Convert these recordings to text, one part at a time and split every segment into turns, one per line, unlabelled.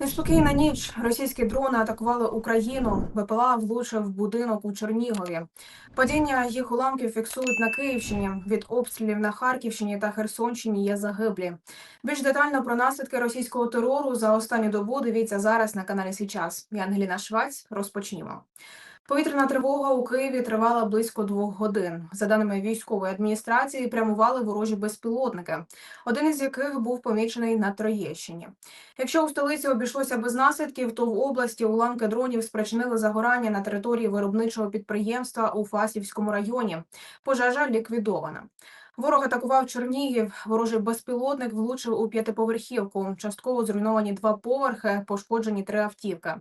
Неспокійна ніч. Російські дрони атакували Україну. БПЛА влучив будинок у Чернігові. Падіння їх уламків фіксують на Київщині. Від обстрілів на Харківщині та Херсонщині є загиблі. Більш детально про наслідки російського терору за останню добу дивіться зараз на каналі Січас. Я Ангеліна Швець. Розпочнімо. Повітряна тривога у Києві тривала близько двох годин. За даними військової адміністрації, прямували ворожі безпілотники, один із яких був помічений на Троєщині. Якщо у столиці обійшлося без наслідків, то в області уламки дронів спричинили загорання на території виробничого підприємства у Фасівському районі. Пожежа ліквідована. Ворог атакував Чернігів. Ворожий безпілотник влучив у п'ятиповерхівку. Частково зруйновані два поверхи, пошкоджені три автівки.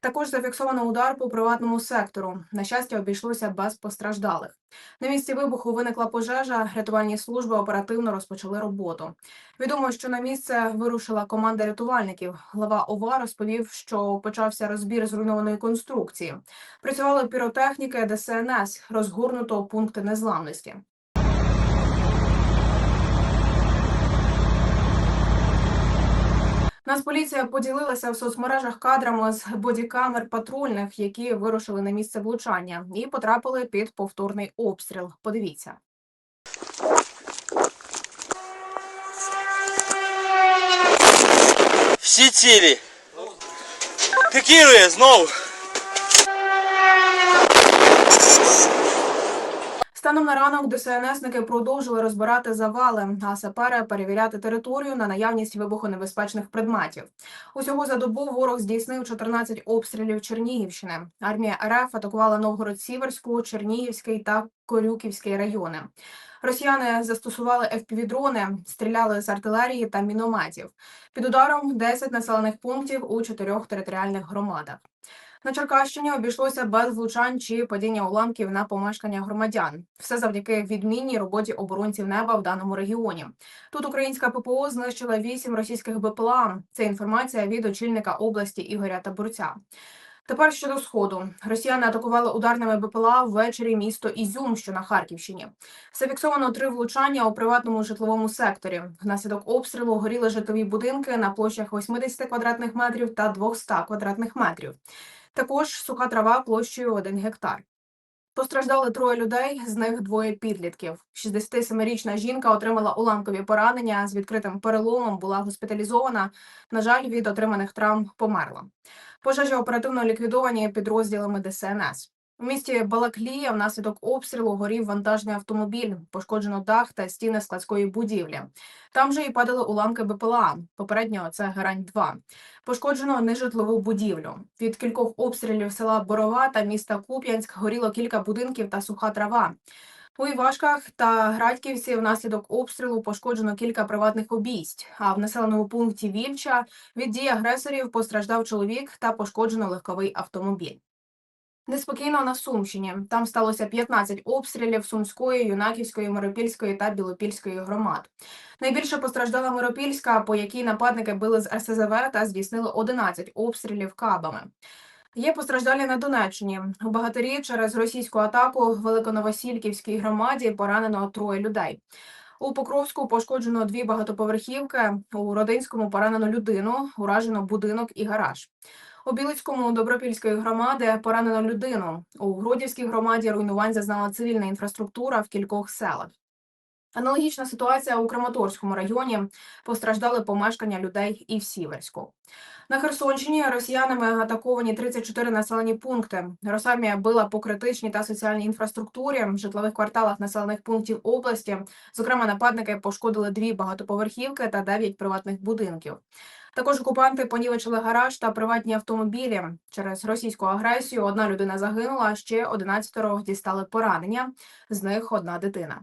Також зафіксовано удар по приватному сектору. На щастя, обійшлося без постраждалих. На місці вибуху виникла пожежа. Рятувальні служби оперативно розпочали роботу. Відомо, що на місце вирушила команда рятувальників. Глава ОВА розповів, що почався розбір зруйнованої конструкції. Працювали піротехніки ДСНС, розгорнуто пункти незламності. Нацполіція поділилася в соцмережах кадрами з бодікамер патрульних, які вирушили на місце влучання і потрапили під повторний обстріл. Подивіться.
Всі цілі. Текіли знову.
Станом на ранок ДСНСники продовжили розбирати завали, а сапери перевіряти територію на наявність вибухонебезпечних предметів. Усього за добу ворог здійснив 14 обстрілів Чернігівщини. Армія РФ атакувала Новгород-Сіверську, Чернігівський та Корюківський райони. Росіяни застосували FPV-дрони, стріляли з артилерії та мінометів. Під ударом 10 населених пунктів у чотирьох територіальних громадах. На Черкащині обійшлося без влучань чи падіння уламків на помешкання громадян. Все завдяки відмінній роботі оборонців неба в даному регіоні. Тут українська ППО знищила вісім російських БПЛА. Це інформація від очільника області Ігоря Табурця. Тепер щодо сходу, росіяни атакували ударними БПЛА ввечері місто Ізюм, що на Харківщині. Зафіксовано три влучання у приватному житловому секторі. Внаслідок обстрілу горіли житлові будинки на площах 80 квадратних метрів та 200 квадратних метрів. Також суха трава площею 1 гектар. Постраждали троє людей, з них двоє підлітків. 67-річна жінка отримала уламкові поранення з відкритим переломом, була госпіталізована. На жаль, від отриманих травм померла. Пожежі оперативно ліквідовані підрозділами ДСНС. У місті Балаклія внаслідок обстрілу горів вантажний автомобіль, пошкоджено дах та стіни складської будівлі. Там же і падали уламки БПЛА. Попередньо це Герань 2 Пошкоджено нежитлову будівлю. Від кількох обстрілів села Борова та міста Куп'янськ горіло кілька будинків та суха трава. У Івашках та Градьківці внаслідок обстрілу пошкоджено кілька приватних обійсть. А в населеному пункті Вільча від дій агресорів постраждав чоловік та пошкоджено легковий автомобіль. Неспокійно на Сумщині. Там сталося 15 обстрілів Сумської, Юнаківської, Миропільської та Білопільської громад. Найбільше постраждала Миропільська, по якій нападники били з СЗВ та здійснили 11 обстрілів кабами. Є постраждалі на Донеччині. У Багатирі через російську атаку в Великоновосільківській громаді поранено троє людей. У Покровську пошкоджено дві багатоповерхівки. У Родинському поранено людину, уражено будинок і гараж. У Білицькому Добропільської громади поранено людину. У Гродівській громаді руйнувань зазнала цивільна інфраструктура в кількох селах. Аналогічна ситуація у Краматорському районі постраждали помешкання людей і в Сіверську. На Херсонщині росіянами атаковані 34 населені пункти. Росармія била по критичній та соціальній інфраструктурі в житлових кварталах населених пунктів області. Зокрема, нападники пошкодили дві багатоповерхівки та дев'ять приватних будинків. Також окупанти понівечили гараж та приватні автомобілі. Через російську агресію одна людина загинула, ще 11 дістали поранення. З них одна дитина.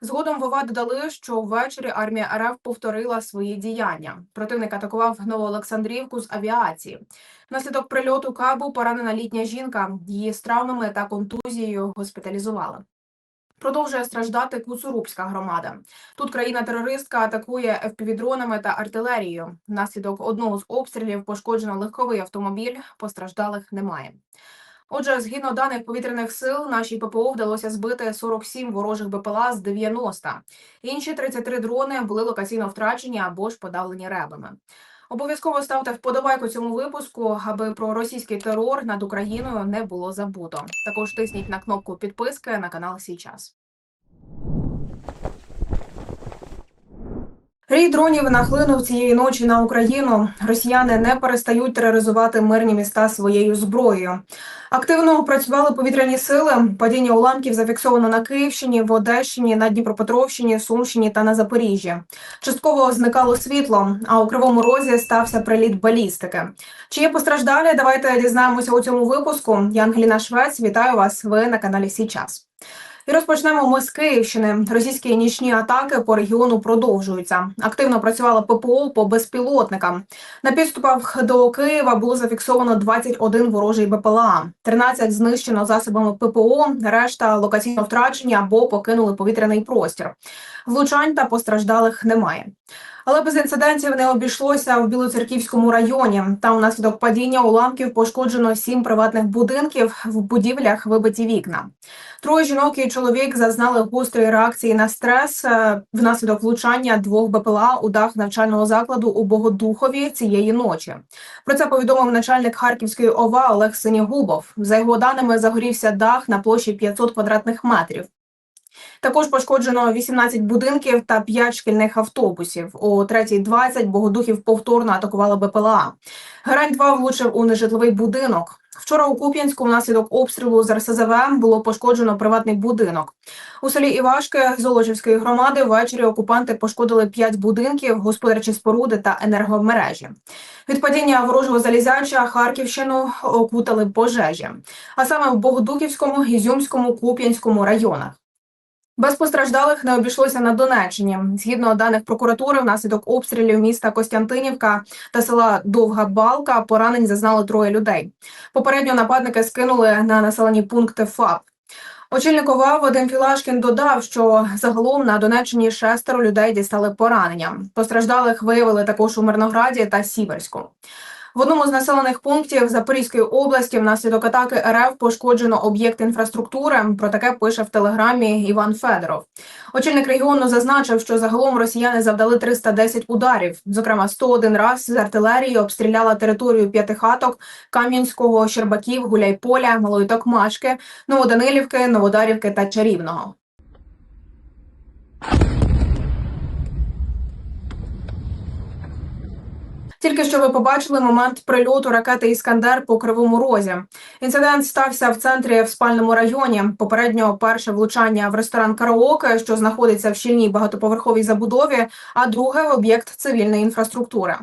Згодом в ОВА додали, що ввечері армія РФ повторила свої діяння. Противник атакував Новоолександрівку з авіації. Внаслідок прильоту кабу поранена літня жінка. Її з травмами та контузією госпіталізували. Продовжує страждати Куцурубська громада. Тут країна-терористка атакує FPV-дронами та артилерією. Внаслідок одного з обстрілів пошкоджено легковий автомобіль. Постраждалих немає. Отже, згідно даних повітряних сил, нашій ППО вдалося збити 47 ворожих БПЛА з 90. Інші 33 дрони були локаційно втрачені або ж подавлені ребами. Обов'язково ставте вподобайку цьому випуску, аби про російський терор над Україною не було забуто. Також тисніть на кнопку підписки на канал Січас. Рій дронів нахлинув цієї ночі на Україну. Росіяни не перестають тероризувати мирні міста своєю зброєю. Активно працювали повітряні сили. Падіння уламків зафіксовано на Київщині, в Одещині, на Дніпропетровщині, Сумщині та на Запоріжжі. Частково зникало світло, а у кривому розі стався приліт балістики. Чи є постраждалі? Давайте дізнаємося у цьому випуску. Я Ангеліна Швець. Вітаю вас. Ви на каналі Сі час. І розпочнемо ми з Київщини. Російські нічні атаки по регіону продовжуються. Активно працювала ППО по безпілотникам. На підступах до Києва було зафіксовано 21 ворожий БПЛА, 13 знищено засобами ППО, решта локаційно втрачені або покинули повітряний простір. Влучань та постраждалих немає. Але без інцидентів не обійшлося в Білоцерківському районі. Там внаслідок падіння уламків пошкоджено сім приватних будинків. В будівлях вибиті вікна. Троє жінок і чоловік зазнали гострої реакції на стрес е, внаслідок влучання двох БПЛА у дах навчального закладу у Богодухові цієї ночі. Про це повідомив начальник Харківської ОВА Олег Синігубов. За його даними, загорівся дах на площі 500 квадратних метрів. Також пошкоджено 18 будинків та 5 шкільних автобусів. О 3.20 Богодухів повторно атакували БПЛА. Герань 2 влучив у нежитловий будинок. Вчора у Куп'янську внаслідок обстрілу з РСЗВ було пошкоджено приватний будинок. У селі Івашки Золочівської громади ввечері окупанти пошкодили 5 будинків, господарчі споруди та енергомережі. Від падіння ворожого залізяча Харківщину окутали пожежі, а саме в Богодухівському, Ізюмському, Куп'янському районах. Без постраждалих не обійшлося на Донеччині. Згідно даних прокуратури, внаслідок обстрілів міста Костянтинівка та села Довга Балка поранень зазнали троє людей. Попередньо нападники скинули на населені пункти ФАП. Очільник ОВА Вадим Філашкін додав, що загалом на Донеччині шестеро людей дістали поранення. Постраждалих виявили також у Мирнограді та Сіверську. В одному з населених пунктів Запорізької області внаслідок атаки РФ пошкоджено об'єкт інфраструктури. Про таке пише в телеграмі Іван Федоров. Очільник регіону зазначив, що загалом росіяни завдали 310 ударів. Зокрема, 101 раз з артилерії обстріляла територію п'ятихаток Кам'янського, Щербаків, Гуляйполя, Малої Токмачки, Новоданилівки, Новодарівки та Чарівного. Тільки що ви побачили момент прильоту ракети Іскандер по кривому розі. Інцидент стався в центрі в спальному районі. Попередньо перше влучання в ресторан Караоке, що знаходиться в щільній багатоповерховій забудові, а друге об'єкт цивільної інфраструктури.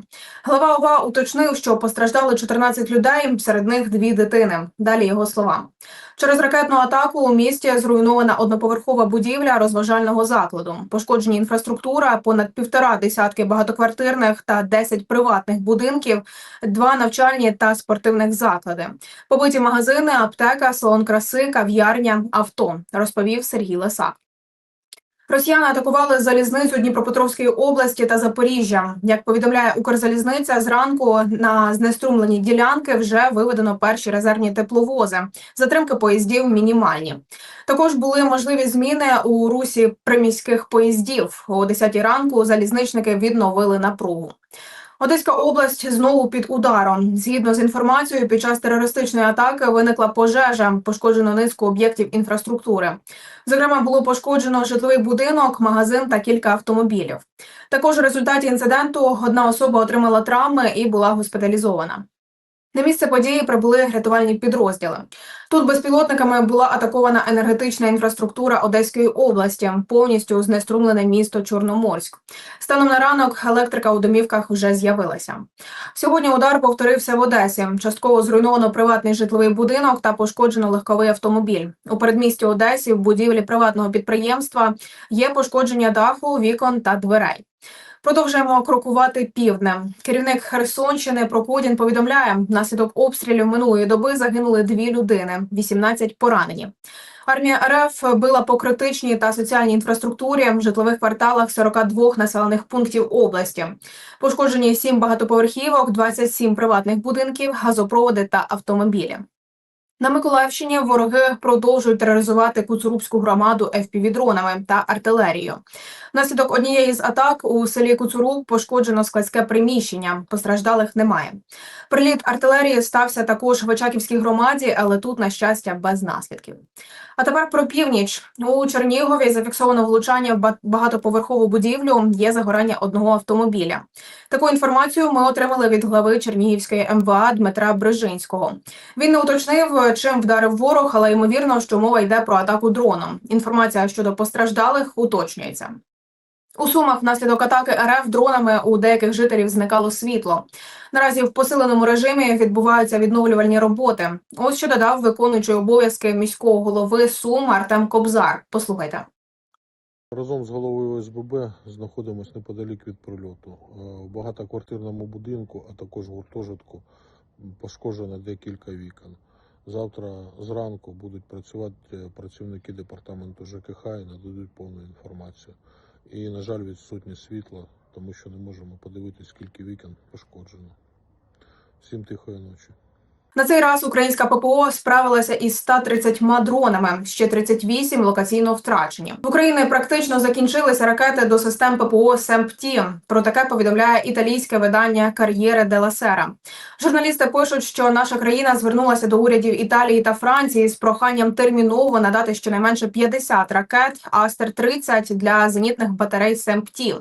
Глава ОВА уточнив, що постраждали 14 людей, серед них дві дитини. Далі його слова. Через ракетну атаку у місті зруйнована одноповерхова будівля розважального закладу. Пошкоджені інфраструктура, понад півтора десятки багатоквартирних та 10 приватних будинків, два навчальні та спортивних заклади. Побиті магазини, аптека, салон краси, кав'ярня, авто, розповів Сергій Лисак. Росіяни атакували залізницю Дніпропетровської області та Запоріжжя. Як повідомляє Укрзалізниця, зранку на знеструмлені ділянки вже виведено перші резервні тепловози. Затримки поїздів мінімальні. Також були можливі зміни у русі приміських поїздів. О 10 ранку залізничники відновили напругу. Одеська область знову під ударом. Згідно з інформацією, під час терористичної атаки виникла пожежа, пошкоджено низку об'єктів інфраструктури. Зокрема, було пошкоджено житловий будинок, магазин та кілька автомобілів. Також у результаті інциденту одна особа отримала травми і була госпіталізована. На місце події прибули рятувальні підрозділи. Тут безпілотниками була атакована енергетична інфраструктура Одеської області, повністю знеструмлене місто Чорноморськ. Станом на ранок електрика у домівках вже з'явилася. Сьогодні удар повторився в Одесі. Частково зруйновано приватний житловий будинок та пошкоджено легковий автомобіль. У передмісті Одесі в будівлі приватного підприємства є пошкодження даху, вікон та дверей. Продовжуємо крокувати півднем. Керівник Херсонщини Прокудін повідомляє, внаслідок обстрілів минулої доби загинули дві людини, 18 поранені. Армія РФ била по критичній та соціальній інфраструктурі в житлових кварталах 42 населених пунктів області. Пошкоджені 7 багатоповерхівок, 27 приватних будинків, газопроводи та автомобілі. На Миколаївщині вороги продовжують тероризувати Куцурубську громаду FPV-дронами та артилерією. Внаслідок однієї з атак у селі Куцуруб пошкоджено складське приміщення. Постраждалих немає. Приліт артилерії стався також в Очаківській громаді, але тут, на щастя, без наслідків. А тепер про північ у Чернігові зафіксовано влучання в багатоповерхову будівлю. Є загорання одного автомобіля. Таку інформацію ми отримали від глави Чернігівської МВА Дмитра Брижинського. Він не уточнив, чим вдарив ворог, але ймовірно, що мова йде про атаку дроном. Інформація щодо постраждалих уточнюється. У Сумах внаслідок атаки РФ дронами у деяких жителів зникало світло. Наразі в посиленому режимі відбуваються відновлювальні роботи. Ось що додав виконуючий обов'язки міського голови Сум Артем Кобзар. Послухайте.
Разом з головою ОСББ знаходимося неподалік від прильоту. Е, В багатоквартирному будинку, а також гуртожитку пошкоджено декілька вікон. Завтра зранку будуть працювати е, працівники департаменту ЖКХ і нададуть повну інформацію. І, на жаль, відсутнє світла, тому що не можемо подивитися, скільки вікон пошкоджено. Всім тихої ночі.
На цей раз українська ППО справилася із 130 дронами, ще 38 локаційно втрачені. В Україні практично закінчилися ракети до систем ППО СЕМПТІ. Про таке повідомляє італійське видання Кар'єре Дела Сера. Журналісти пишуть, що наша країна звернулася до урядів Італії та Франції з проханням терміново надати щонайменше 50 ракет Астер 30 для зенітних батарей СЕМПТІ.